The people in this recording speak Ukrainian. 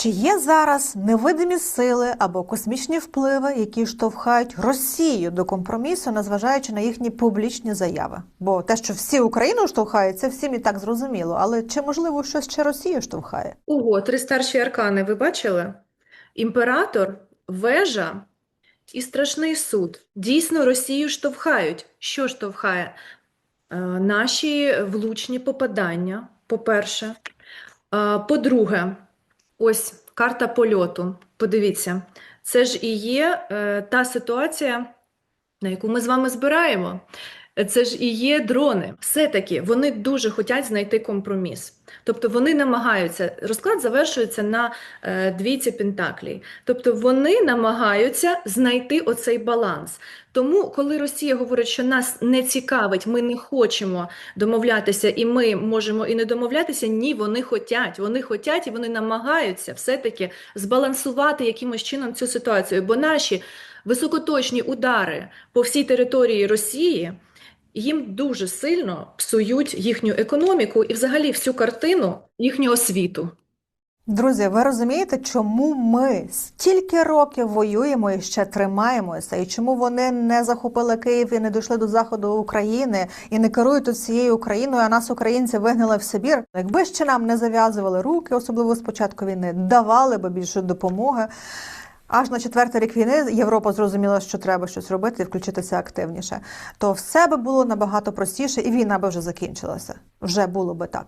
Чи є зараз невидимі сили або космічні впливи, які штовхають Росію до компромісу, незважаючи на їхні публічні заяви? Бо те, що всі Україну штовхають, це всім і так зрозуміло. Але чи можливо щось ще Росію штовхає? Ого, три старші аркани, ви бачили? Імператор, вежа і страшний суд. Дійсно, Росію штовхають. Що штовхає? Е, Наші влучні попадання, по-перше. Е, По-друге, ось карта польоту. Подивіться, це ж і є е, та ситуація, на яку ми з вами збираємо. Це ж і є дрони. Все-таки вони дуже хочуть знайти компроміс. Тобто вони намагаються, розклад завершується на е, двійці пентаклей. Тобто вони намагаються знайти оцей баланс. Тому, коли Росія говорить, що нас не цікавить, ми не хочемо домовлятися, і ми можемо і не домовлятися, ні, вони хотять. Вони хотять і вони намагаються все-таки збалансувати якимось чином цю ситуацію. Бо наші високоточні удари по всій території Росії їм дуже сильно псують їхню економіку і взагалі всю картину їхнього світу. Друзі, ви розумієте, чому ми стільки років воюємо і ще тримаємося, і чому вони не захопили Київ і не дійшли до заходу України і не керують тут цією Україною, а нас, українці, вигнали в Сибір? Якби ще нам не зав'язували руки, особливо з початку війни, давали би більше допомоги. Аж на четвертий рік війни Європа зрозуміла, що треба щось робити і включитися активніше. То все би було набагато простіше, і війна би вже закінчилася. Вже було би так.